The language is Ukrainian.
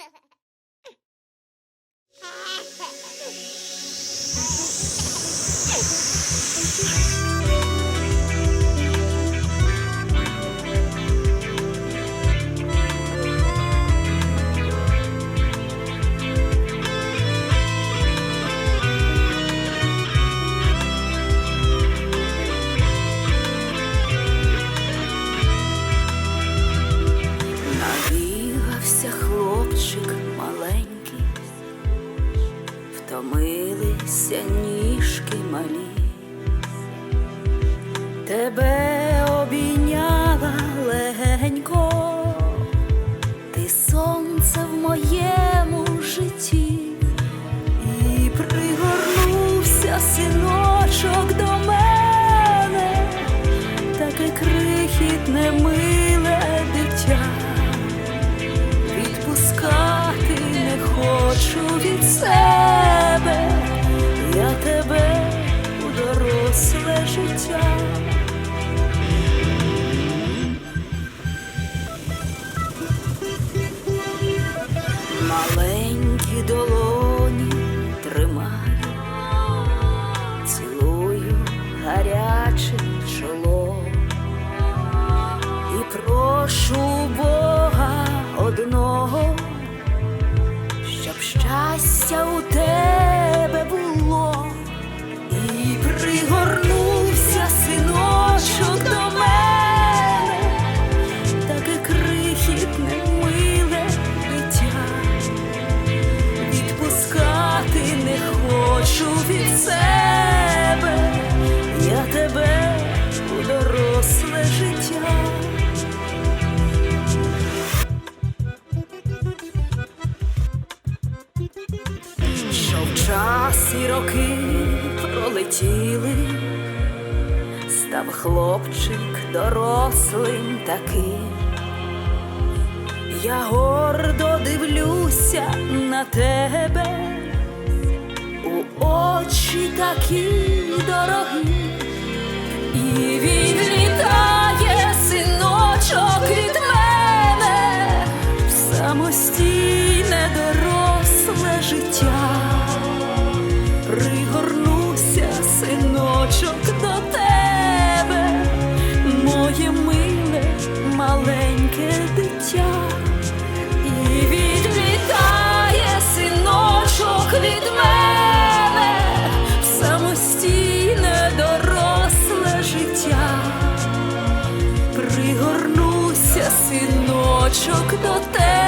Ha ha ha! Втомилися ніжки малі, тебе обійняла легенько, ти сонце Маленькі долоні Йшов час і роки пролетіли, став хлопчик дорослим таким. Я гордо дивлюся на тебе, у очі такі дорогі, і відлітає синочок від мене. В самостійне Очок до тебе.